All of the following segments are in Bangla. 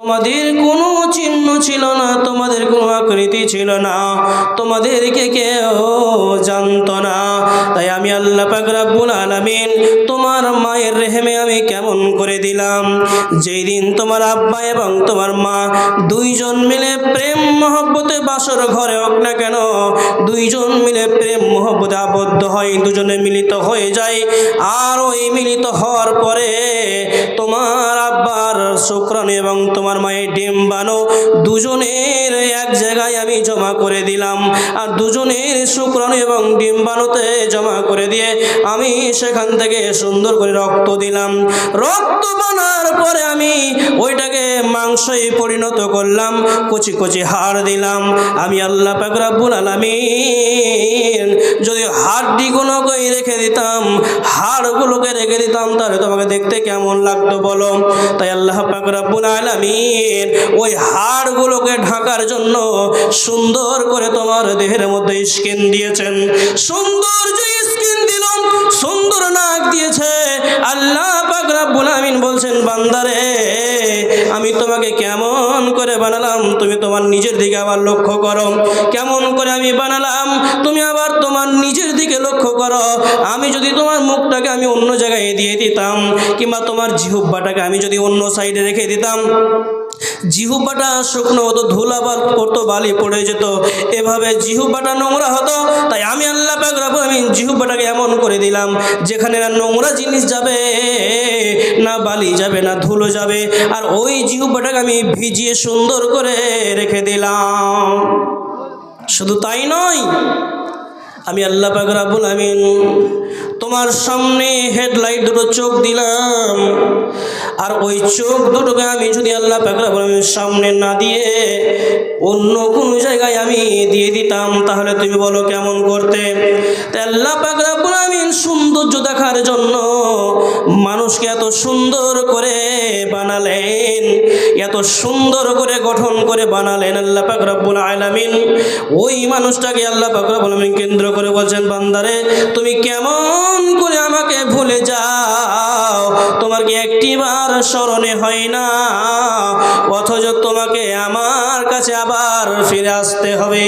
তোমাদের কোনো চিহ্ন ছিল না, তোমাদের কোনো আকৃতি ছিল না, তোমাদেরকে কেউ জানতো না। তাই আমি আল্লাহ পাক রাব্বুল আলামিন তোমার মায়ের রেহেমে আমি কেমন করে দিলাম? যেই দিন তোমার আব্বা এবং তোমার মা দুইজন মিলে প্রেম মহব্বতে বাসর ঘরে হোক না কেন, দুইজন মিলে প্রেম মহব্বতে আবদ্ধ হয়, দুজনে মিলিত হয়ে যায়। আর ওই মিলিত হওয়ার পরে তোমার আব্বার শুক্রাণু এবং তোমার মায়ের ডিম্বাণু দুজনের এক জায়গায় আমি জমা করে দিলাম। আর দুজনের শুক্রাণু এবং ডিম্বাণুতে জমা করে দিয়ে আমি সেখান থেকে সুন্দর করে রক্ত দিলাম। রক্ত বানার পরে আমি ওইটাকে মাংসই পরিণত করলাম, কচি কচি হাড় দিলাম। আমি আল্লাহ পাক রাব্বুল আলামিন যদি হাড়ডিগুলোকে রেখে দিতাম, হাড়গুলোকে রেখে দিতাম, তাহলে তোমাকে দেখতে কেমন লাগতো বলো? তাই আল্লাহ পাক রাব্বুল আলামিন ওই হাড়গুলোকে ঢাকার জন্য সুন্দর করে তোমার দেহের মধ্যে স্কিন দিয়েছেন। সুন্দর আল্লাহ পাক রাব্বুল বলছেন, বান্দারে, আমি তোমাকে কেমন করে বানালাম? তুমি তোমার নিজের দিকে আবার লক্ষ্য করো। কেমন করে আমি বানালাম? তুমি আবার তোমার নিজের দিকে লক্ষ্য করো। আমি যদি তোমার মুখটাকে আমি অন্য জায়গায় দিয়ে দিতাম, কিংবা তোমার জিহুব্বাটাকে আমি যদি অন্য সাইডে রেখে দিতাম জিহুব্বাটা শুকনো হতো, ধুলাবাল পড়তো, বালি পড়ে যেত। এভাবে জিহুব্বাটা নোংরা হতো, তাই আমি আল্লাহ পাক রাব্বুল আমি জিহুব্বাটাকে এমন করে দিলাম, যেখানে না নোংরা জিনিস যাবে, না বালি যাবে, না ধুলো যাবে। আর ওই জিহুব্বাটাকে আমি ভিজিয়ে সুন্দর করে রেখে দিলাম। শুধু তাই নয়, আমি আল্লাহ পাক রাব্বুল আমিন তোমার সামনে হেডলাইট দুটো চোখ দিলাম। আর ওই চোখ দুটোকে আমি যদি আল্লাহ পাক রাব্বুল সামনে না দিয়ে অন্য কোনো জায়গায় আমি দিয়ে দিতাম, তাহলে তুমি বলো কেমন করতে? তাই আল্লাহ পাক রাব্বুল আমিন সৌন্দর্য দেখার জন্য মানুষকে এত সুন্দর করে বানালেন, এত সুন্দর করে গঠন করে বানালেন আল্লাহ পাক রব্বুল আলামিন। ওই মানুষটাকে আল্লাহ পাক রব্বুল আলামিন কেন্দ্র করে বলছেন, বান্দারে, তুমি কেমন করে আমাকে ভুলে যাও? তোমার কি একটিবার স্মরণে হয় না? অথচ তোমাকে আমার কাছে আবার ফিরে আসতে হবে।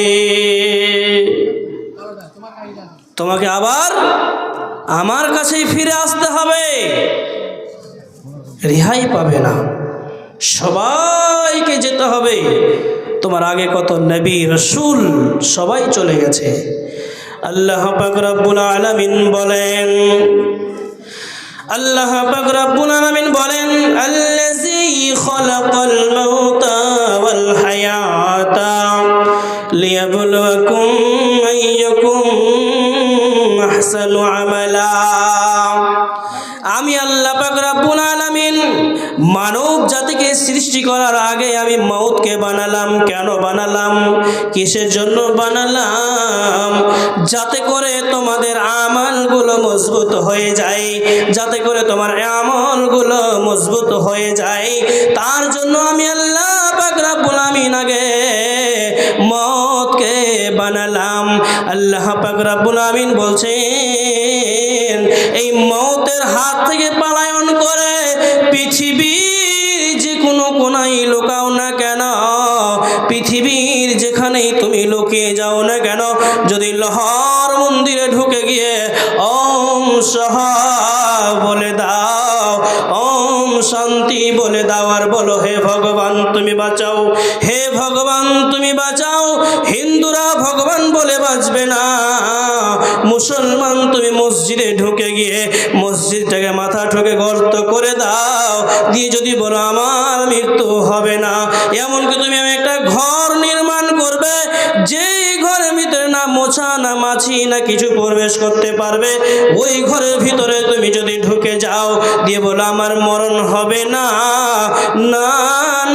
তোমাকে আবার আমার কাছেই ফিরে আসতে হবে। রেহাই পাবে না। সবাইকে যেতে হবে। তোমার আগে কত নবী রসুল সবাই চলে গেছে। আল্লাহ পাক রব্বুল আলামিন বলেন, আল্লাহ পাক রব্বুল আলামিন বলেন, আল্লাযী খালাকাল মাউতা ওয়াল হায়াতা লিয়াবলুয়াকুম সৃষ্টি করার আগে আমি মৌতকে বানালাম। কেন বানালাম? কিসের জন্য বানালাম? যাতে করে তোমাদের আমলগুলো মজবুত হয়ে যায়। যাতে করে তোমার আমলগুলো মজবুত হয়ে যায়। তার জন্য আমি আল্লাহ পাক রব্বুল আমিন আগে মতকে বানালাম। আল্লাহ পাক রব্বুল আমিন বলছেন, এই মৌতের হাত থেকে মুসলমান, তুমি মসজিদে ঢুকে গিয়ে মসজিদটাকে মাথা ঠুকে গর্ত করে দাও। দিয়ে যদি বলো, আমার মৃত্যু হবে না। এমনকি তুমি আমি একটা ঘর নির্মাণ করবে, যেই ঘরের ভিতরে না মোছা, না মাছি, না কিছু প্রবেশ করতে পারবে, ওই ঘরের ভিতরে তুমি যদি ঢুকে যাও, দিয়ে বলো, আমার মরণ হবে না। না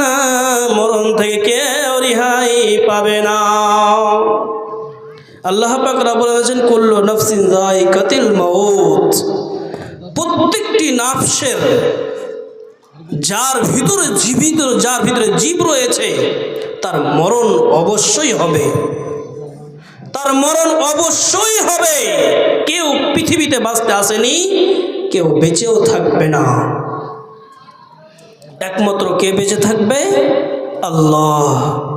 না, মরণ থেকে কেউ রিহাই পাবে না। আল্লাহ পাক আলামিন কুল্লু নাফসিন যায়কাতিল মাউত। প্রত্যেকটি নাফসের যার ভিতরে জীবিত, যার ভিতরে জীব রয়েছে, তার মরণ অবশ্যই হবে। তার মরণ অবশ্যই হবে। কেউ পৃথিবীতে বাঁচতে আসেনি, কেউ বেঁচেও থাকবে না। একমাত্র কে বেঁচে থাকবে? আল্লাহ।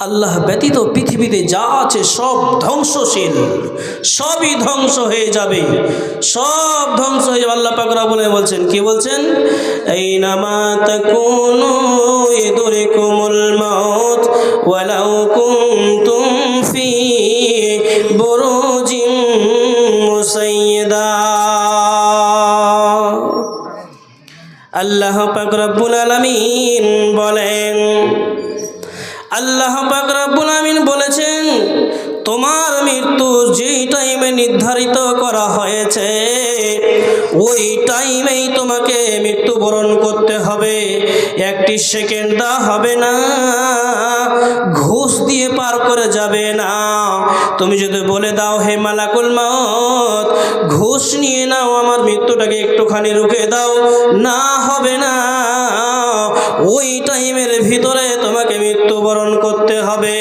আল্লাহ ব্যতীত পৃথিবীতে যা আছে সব ধ্বংসশীল, সবই ধ্বংস হয়ে যাবে। সব ধ্বংস হয়ে যাবে। আল্লাহ পাকরা বলে বলছেন, কি বলছেন? এই নামাত কোনো কোমল আল্লাহ পাক রব্বুল আলামিন বলেন আল্লাহ পাক রব্বুল আমিন বলেছেন, তোমার মৃত্যু যেই টাইমে নির্ধারিত করা হয়েছে, ওই টাইমেই তোমাকে মৃত্যুবরণ করতে হবে। একটি সেকেন্ড দা হবে না, ঘুষ দিয়ে পার করে যাবে না। তুমি যদি বলে দাও, হে মালাকুল মাউত, ঘুষ নিয়ে নাও, আমার মৃত্যুটাকে একটুখানি রুখে দাও। না হবে না, ওই টাইমের ভিতরে মৃত্যুবরণ করতে হবে।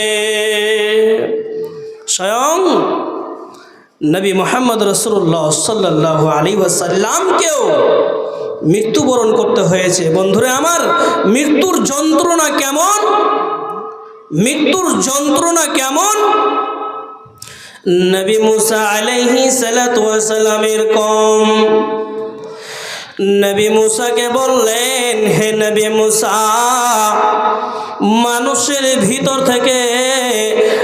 স্বয়ং নবী মোহাম্মদ রসুল্লাহ সাল্লাহ আলী ওয়াসাল্লামকেও মৃত্যুবরণ করতে হয়েছে। বন্ধুরে আমার, মৃত্যুর যন্ত্রণা কেমন? মৃত্যুর যন্ত্রণা কেমন? নবী মুসা আলাইহি সালামের কম। নবী মুসাকে বললেন, হে নবী মুসা, মানুষের ভিতর থেকে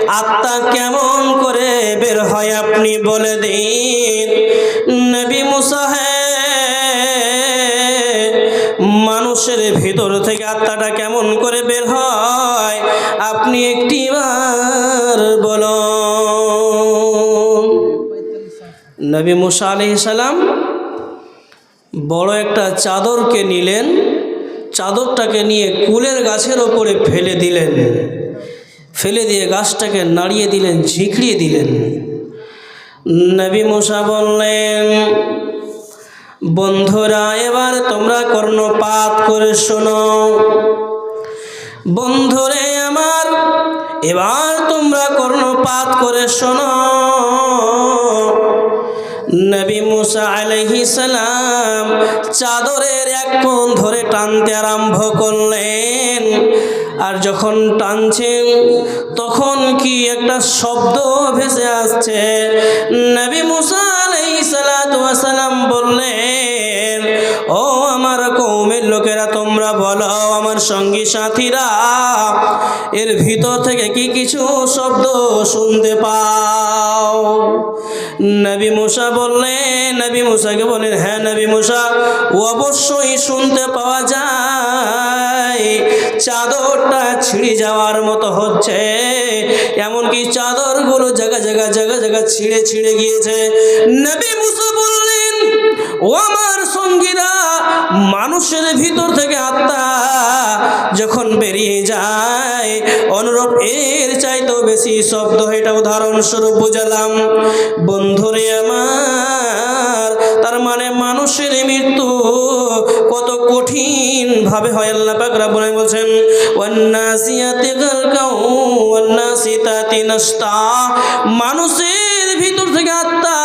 আত্মা কেমন করে বের হয় আপনি বলে দিন? নবী মুসা, হে, মানুষের ভিতর থেকে আত্মাটা কেমন করে বের হয়? আপনি একটি বার বলুন। নবী মুসা আলাইহিস সালাম বড় একটা চাদরকে নিলেন, চাদরটাকে নিয়ে কুলের গাছের ওপরে ফেলে দিলেন। ফেলে দিয়ে গাছটাকে নাড়িয়ে দিলেন, ঝিঁকড়িয়ে দিলেন। নবী মুসা বললেন, বন্ধুরা, এবার তোমরা কর্ণপাত করে শোনো। বন্ধুরে আমার, এবার তোমরা কর্ণপাত করে শোনো। নবী মুসা আলাইহি সালাম চাদরের এক কোণ ধরে টানতে আরম্ভ করলেন। আর যখন টানছেন, তখন কি একটা শব্দ ভেসে আসছে? নবী মুসা আলাইহি সালাম বললেন, ও আমার কৌমের লোকেরা, তোমরা বলো আমার সঙ্গী সাথীরা, এর ভিতর থেকে কি কিছু শব্দ শুনতে পাও? নবী মুসা বললেন, নবী মুসাকে বললেন হ্যাঁ নবী মুসা অবশ্যই শুনতে পাওয়া যায়। চাদরটা ছিঁড়ে যাওয়ার মতো হচ্ছে। এমনকি চাদরগুলো জায়গা জায়গা জায়গা জায়গা ছিঁড়ে ছিঁড়ে গিয়েছে। নবী মুসা বললেন, ও আমার মানুষের ভিতর থেকে আত্মা যখন বেরিয়ে যায়, অনুরূপ এর চাইতেও বেশি শব্দ, এটা উদাহরণস্বরূপ বুঝালাম। বন্ধুরে আমার, তার মানে মানুষের মৃত্যু কত কঠিন ভাবে হয় আল্লাহ পাক রাব্বুল বলছেন, ওয়ান্নাসিয়াতি গালকাউ ওয়ান্নাসিতাতি নাস্তা মানুষের ভিতর থেকে আত্মা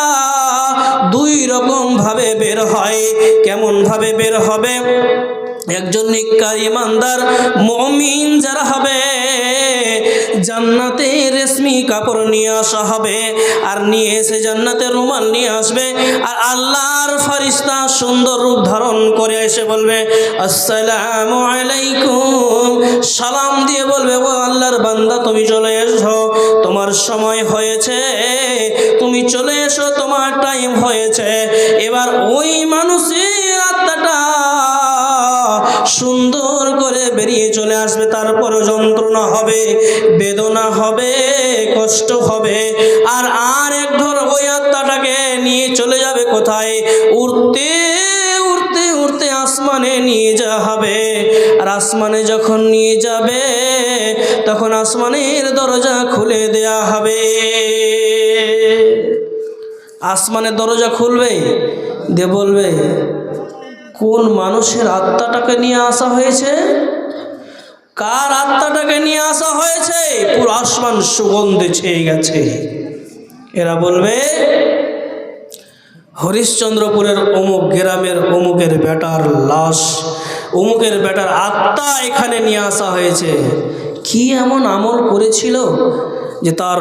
দুই রকম ভাবে বের হয়। কেমন ভাবে বের হবে? একজন নিকার ইমানদার, মমিন যারা হবে জান্নাতে রেশমি কাপড় নিয়ে আসা হবে আর নিয়ে এসে জান্নাতে রুমাল নিয়ে আসবে। আর আল্লাহর ফারিস্তা সুন্দর রূপ ধারণ করে এসে বলবে, আসসালাম আলাইকুম। সালাম দিয়ে বলবে, ও আল্লাহর বান্দা, তুমি চলে এসো। তোমার সময় হয়েছে। তুমি চলে এসো, তোমার টাইম হয়েছে। এবার ওই মানুষের আত্মাটা সুন্দর করে বেরিয়ে চলে আসবে। তারপরে যন্ত্রণা হবে, বেদনা হবে। কষ্ট হবে। আর আর এক ধর ওই আত্মাটাকে নিয়ে চলে যাবে কোথায়? উড়তে উড়তে উড়তে আসমানে নিয়ে যাওয়া হবে। আর আসমানে যখন নিয়ে যাবে, তখন আসমানের দরজা খুলে দেয়া হবে। আসমানের দরজা খুলবে দে বলবে, কোন মানুষের আত্মাটাকে নিয়ে আসা হয়েছে? কার আত্মাটাকে নিয়ে আসা হয়েছে? পুরো আসমান সুগন্ধে ছেয়ে গেছে। এরা বলবে, হরিশ্চন্দ্রপুরের অমুক গ্রামের অমুকের বেটার লাশ, অমুকের বেটার আত্মা এখানে নিয়ে আসা হয়েছে। কি এমন আমল করেছিল যে তার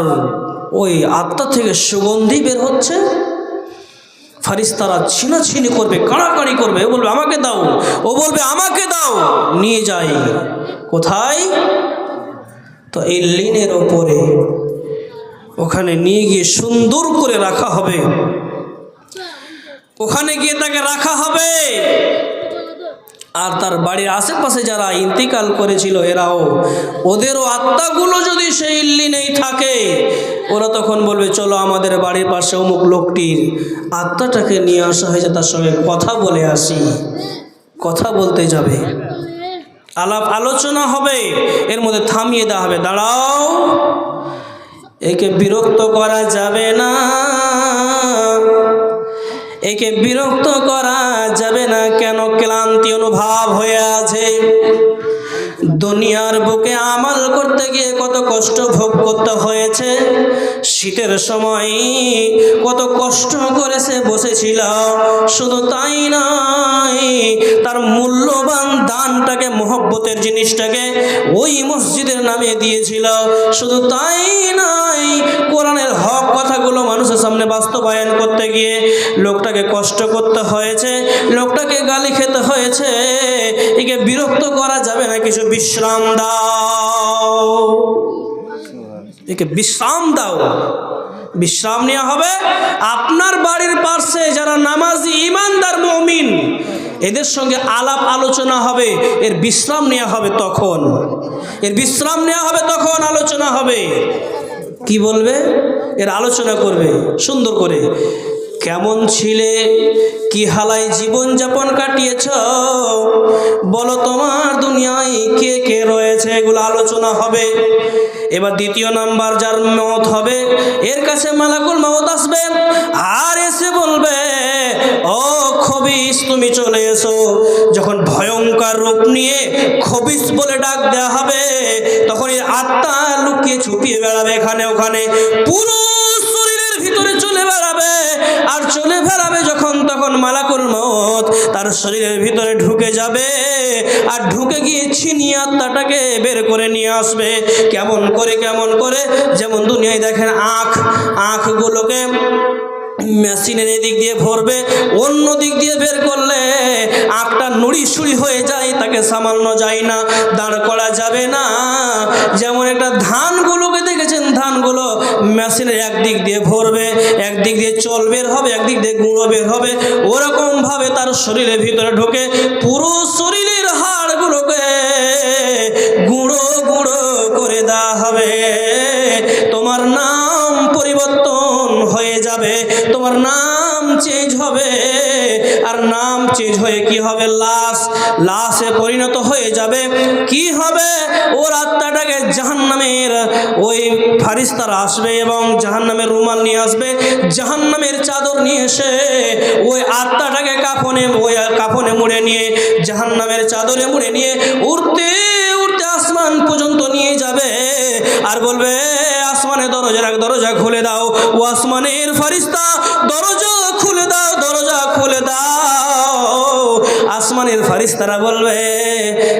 ওই আত্মা থেকে সুগন্ধি বের হচ্ছে? ফারিস্তারা ছিনাছিনি করবে, কাড়াকাড়ি করবে। ও বলবে, আমাকে দাও। ও বলবে, আমাকে দাও, নিয়ে যাই। কোথায়? তো এই লিনের ওপরে। ওখানে নিয়ে গিয়ে সুন্দর করে রাখা হবে। ওখানে গিয়ে তাকে রাখা হবে। আর তার বাড়ির আশেপাশে যারা ইন্তিকাল করেছিল এরাও, ওদেরও আত্মাগুলো যদি সেই ইল্লিনেই থাকে, ওরা তখন বলবে, চলো আমাদের বাড়ির পাশে অমুক লোকটির আত্মাটাকে নিয়ে আসা হয়েছে, তার সঙ্গে কথা বলে আসি। কথা বলতে যাবে। আলাপ আলোচনা হবে, এর মধ্যে থামিয়ে দেওয়া হবে। দাঁড়াও, একে বিরক্ত করা যাবে না, একে বিরক্ত করা যাবে না ক্লান্তি অনুভব হয়ে আছে। দুনিয়ার বুকে আমাল করতে গিয়ে কত কষ্ট ভোগ করতে হয়েছে। শীতের সময় কত কষ্ট করে সে বসেছিল। শুধু তাই নাই তার মূল্যবান দানটাকে, মহব্বতের জিনিসটাকে ওই মসজিদের নামে দিয়েছিল। শুধু তাই নয়, কোরআনের হক কথাগুলো মানুষের সামনে বাস্তবায়ন করতে গিয়ে লোকটাকে কষ্ট করতে হয়েছে, লোকটাকে গালি খেতে হয়েছে। একে বিরক্ত করা যাবে না, কিছু বিশ্রাম দাও। একে বিশ্রাম দাও। বিশ্রাম নেওয়া হবে আপনার বাড়ির পাশে যারা নামাজি, ইমানদার, মমিন, এদের সঙ্গে আলাপ আলোচনা হবে। এর বিশ্রাম নেওয়া হবে তখন। এর বিশ্রাম নেওয়া হবে তখন আলোচনা হবে। কি বলবে? এর আলোচনা করবে। সুন্দর করে। কেমন ছিলে? কি হালায় জীবন যাপন কাটিয়েছ? বলো তোমার দুনিয়ায় কে কে রয়েছে? এগুলো আলোচনা হবে। এবার দ্বিতীয় নাম্বার যার মত হবে, এর কাছে মালাকুল মত আসবে আর এসে বলবে, ও খবিস তুমি চলে এসো। যখন ভয়ঙ্কর রূপ নিয়ে খবিস বলে ডাক দেওয়া হবে তখন এই আত্মা লুকিয়ে ছুপিয়ে বেড়াবে এখানে ওখানে। পুরো তার শরীরের ভিতরে ঢুকে যাবে আর ঢুকে গিয়ে ছিনিয়ে আত্মাটাকে বের করে নিয়ে আসবে। কেমন করে কেমন করে? যেমন দুনিয়ায় দেখেন আখ, আখগুলোকে মেশিনের এদিক দিয়ে ভরবে, অন্য দিক দিয়ে বের করলে আখটা নুড়ি সুড়ি হয়ে যায়, তাকে সামান্য যায় না, দাঁড় করা যাবে না। যেমন একটা ধানগুলো মেশিনের একদিক দিয়ে ভরবে একদিক দিয়ে চল বের হবে একদিক দিয়ে গুঁড়ো বের হবে। ওরকমভাবে তার শরীরের ভিতরে ঢোকে পুরো চেঞ্জ হয়ে কি হবে? লাশ লাশে পরিণত হয়ে যাবে। কি হবে? ওর আত্মাটাকে জাহান্নামের ওই ফারিস্তারা আসবে এবং জাহান্নামের রুমাল নিয়ে আসবে। জাহান্নামের চাদর নিয়ে এসে ওই আত্মাটাকে কাফনে, ওই কাফনে মুড়ে নিয়ে, জাহান্নামের চাদরে মুড়ে নিয়ে উড়তে উড়তে আসমান পর্যন্ত নিয়ে যাবে। আর বলবে, আসমানে দরজা দরজা খুলে দাও। ও আসমানের ফারিস্তা, দরজা খুলে দাও আসমানের ফারিস্তারা বলবে,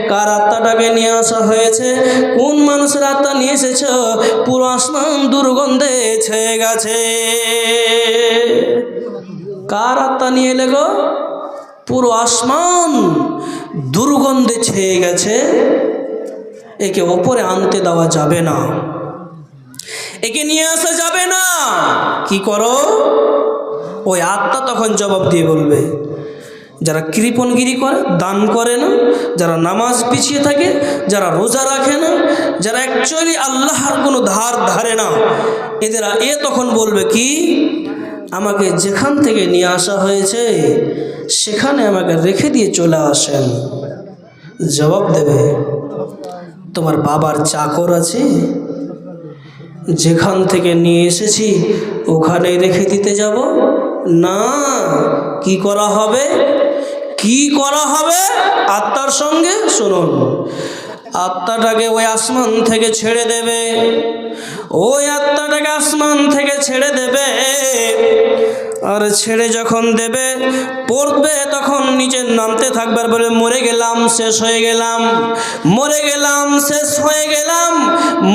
কার আত্মাটাকে নিয়ে আসা হয়েছে? কোন মানুষের আত্মা নিয়ে এসেছ? পুরো আসমান দুর্গন্ধে ছেয়ে গেছে। কার আত্মা নিয়ে এলে গো? পুরো আসমান দুর্গন্ধে ছেয়ে গেছে। একে ওপরে আনতে দেওয়া যাবে না। একে নিয়ে আসা যাবে না। কি করো? ওই আত্মা তখন জবাব দিয়ে বলবে যারা কৃপণগিরি করে, দান করে না, যারা নামাজ পিছিয়ে থাকে, যারা রোজা রাখে না, যারা অ্যাকচুয়ালি আল্লাহর কোনো ধার ধারে না, এদের এ তখন বলবে কি? আমাকে যেখান থেকে নিয়ে আসা হয়েছে, সেখানে আমাকে রেখে দিয়ে চলে আসেন। জবাব দেবে, তোমার বাবার চাকর আছে, যেখান থেকে নিয়ে এসেছি ওখানে রেখে দিতে যাব। না, কি করা হবে? কি করা হবে? আত্মার সঙ্গে শুনুন। আত্মাটাকে ওই আসমান থেকে ছেড়ে দেবে। ওই আত্মাটাকে আসমান থেকে ছেড়ে দেবে। আর ছেড়ে যখন দেবে, পড়বে তখন নিচে নামতে থাকবে বলে, মরে গেলাম, শেষ হয়ে গেলাম, মরে গেলাম, শেষ হয়ে গেলাম,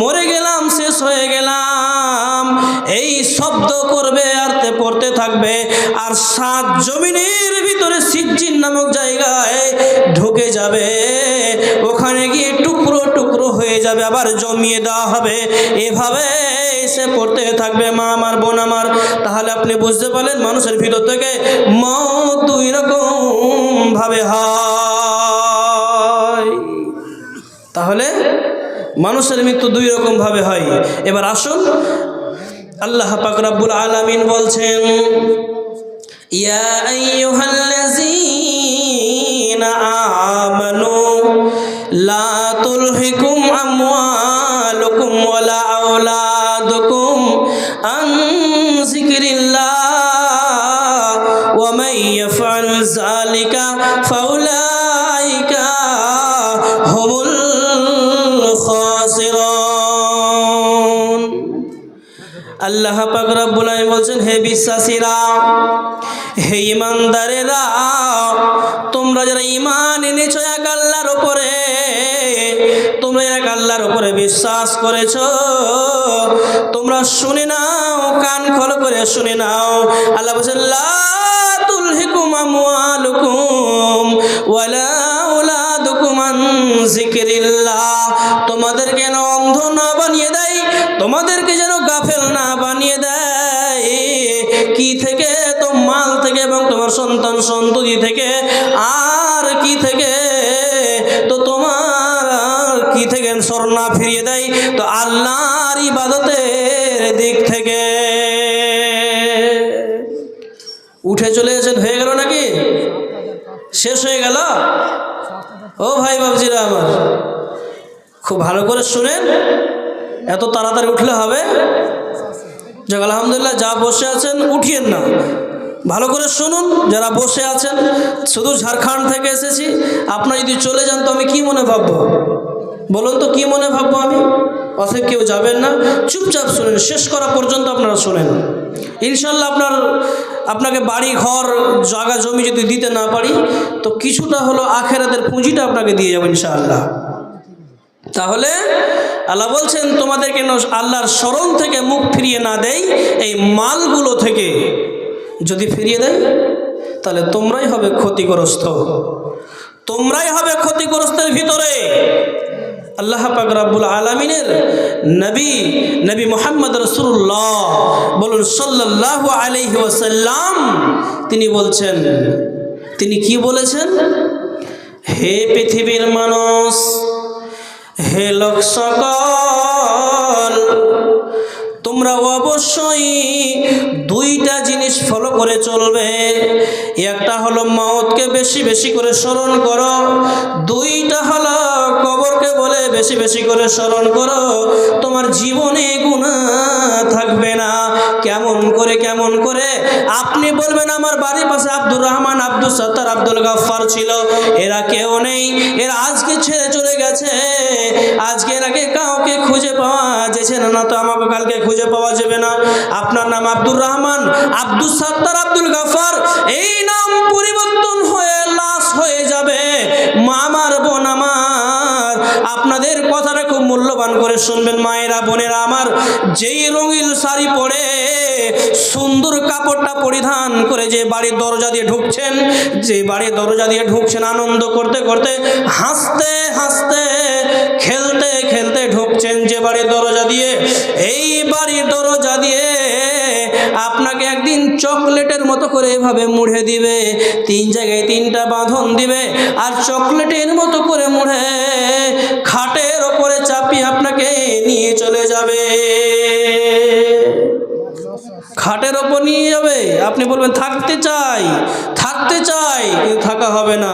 মরে গেলাম, শেষ হয়ে গেলাম। এই শব্দ করবে আর পড়তে থাকবে। আর সাত জমিনের ভিতরে সিজ্জিন নামক জায়গায় ঢুকে যাবে। ওখানে গিয়ে টুকরো টুকরো হয়ে যাবে, আবার জমিয়ে দেওয়া হবে। এভাবে এসে পড়তে থাকবে মা আমার, বোন আমার। তাহলে আপনি বুঝতে পারলেন মানুষের ভিতর থেকে মত দুই রকম ভাবে হয়। তাহলে মানুষের মৃত্যু দুই রকম ভাবে হয়। এবার আসুন আল্লাহ পাক রাব্বুল আলামিন বলছেন, ইয়া আইয়ুহাল্লাযীনা আমানু, লা তুলহিকুম আমওয়ালুকুম ওয়ালা আওলাদুকুম আন যিকরিল্লাহ, ওয়া মান ইয়াফআল যালিকা ফাউলাইকা আল্লাহ পাক বলছেন, হে বিশ্বাসীরা, হে ইমানদারেরা, তোমরা যারা ইমান এনেছো এক আল্লাহর উপরে, তোমরা এক আল্লাহর উপরে বিশ্বাস করেছ, তোমরা শুনে নাও, কান খোল করে শুনে নাও। আল্লাহ বলছেন, লা তুলহিকুম আমওয়ালুকুম ওয়ালা তোমাদেরকে অন্ধ না বানিয়ে দেয়, তোমাদেরকে যেন তোমার সন্তান সন্ততি থেকে আর কি থেকে? তো তোমার আর কি থেকে? স্বর্ণা ফিরিয়ে দেয় তো আল্লাহর ইবাদতের দিক থেকে। উঠে চলে এসেছেন হয়ে গেল নাকি? শেষ হয়ে গেল? ও ভাই বাবজিরা আমার, খুব ভালো করে শুনেন, এত তাড়াতাড়ি উঠলে হবে? যাক, আলহামদুলিল্লাহ, যা বসে আছেন, উঠিয়েন না। ভালো করে শুনুন, যারা বসে আছেন, শুধু ঝাড়খণ্ড থেকে এসেছি, আপনারা যদি চলে যান তো আমি কি মনে ভাববো? বলুন তো, কি মনে ভাববো আমি? অথব কেউ যাবেন না। চুপচাপ শুনেন, শেষ করা পর্যন্ত আপনারা শোনেন। ইনশাল্লাহ আপনার, আপনাকে বাড়ি, ঘর, জায়গা, জমি যদি দিতে না পারি, তো কিছুটা হলো আখেরাতের পুঁজিটা আপনাকে দিয়ে যাব ইনশাআল্লাহ। তাহলে আল্লাহ বলছেন, তোমাদেরকে আল্লাহর স্মরণ থেকে মুখ ফিরিয়ে না দেয় এই মালগুলো থেকে। যদি ফিরিয়ে দেয়, তাহলে তোমরাই হবে ক্ষতিগ্রস্ত। তোমরাই হবে ক্ষতিগ্রস্তের ভিতরে। আল্লাহ পাক রাব্বুল আলমিনের নবী নবী মোহাম্মদ রসুল্লাহ বলুন সাল্লাল্লাহু আলাইহি ওয়াসাল্লাম, তিনি বলছেন, তিনি কি বলেছেন? হে পৃথিবীর মানুষ, হে লোক সকল তোমরা অবশ্যই দুইটা জিনিস ফলো করে চলবে। একটা হলো মাওতকে বেশি বেশি করে স্মরণ করো। দুইটা বেশি বেশি করে স্মরণ করো, তোমার জীবনে গুণা থাকবে না। কেমন করে কেমন করে? আপনি বলবেন, আমার বাড়ির পাশে আব্দুর রহমান আব্দুল সত্তার, আব্দুল গাফার ছিল। এরা কেউ নেই। এরা আজকে ছেড়ে চলে গেছে। আজকে এরাকে কাউকে খুঁজে পাওয়া যেছে না। না তো আমাকে কালকে খুঁজে পাওয়া যাবে না। আপনার নাম আব্দুর রহমান আব্দুল সত্তার, আব্দুল গাফার এই নাম পরিবর্তন হয়ে মূল্যবান করে শুনবেন মায়েরা, বোনেরা আমার। যেই রঙিন শাড়ি পরে সুন্দর কাপড়টা পরিধান করে যে বাড়ির দরজা দিয়ে ঢুকছেন, যে বাড়ির দরজা দিয়ে ঢুকছেন, আনন্দ করতে করতে হাসতে হাসতে, খেলতে খেলতে ঢুকছেন যে বাড়ির দরজা দিয়ে। এই বাড়ির দরজা দিয়ে আপনাকে একদিন চকলেটের মতো করে এভাবে মুড়ে দিবে, তিন জায়গায় তিনটা বাঁধন দিবে, আর চকলেটের মতো করে মুড়ে নিয়ে চলে যাবে। খাটের ওপর নিয়ে যাবে। আপনি বলবেন, থাকতে চাই থাকতে চাই। কিন্তু থাকা হবে না।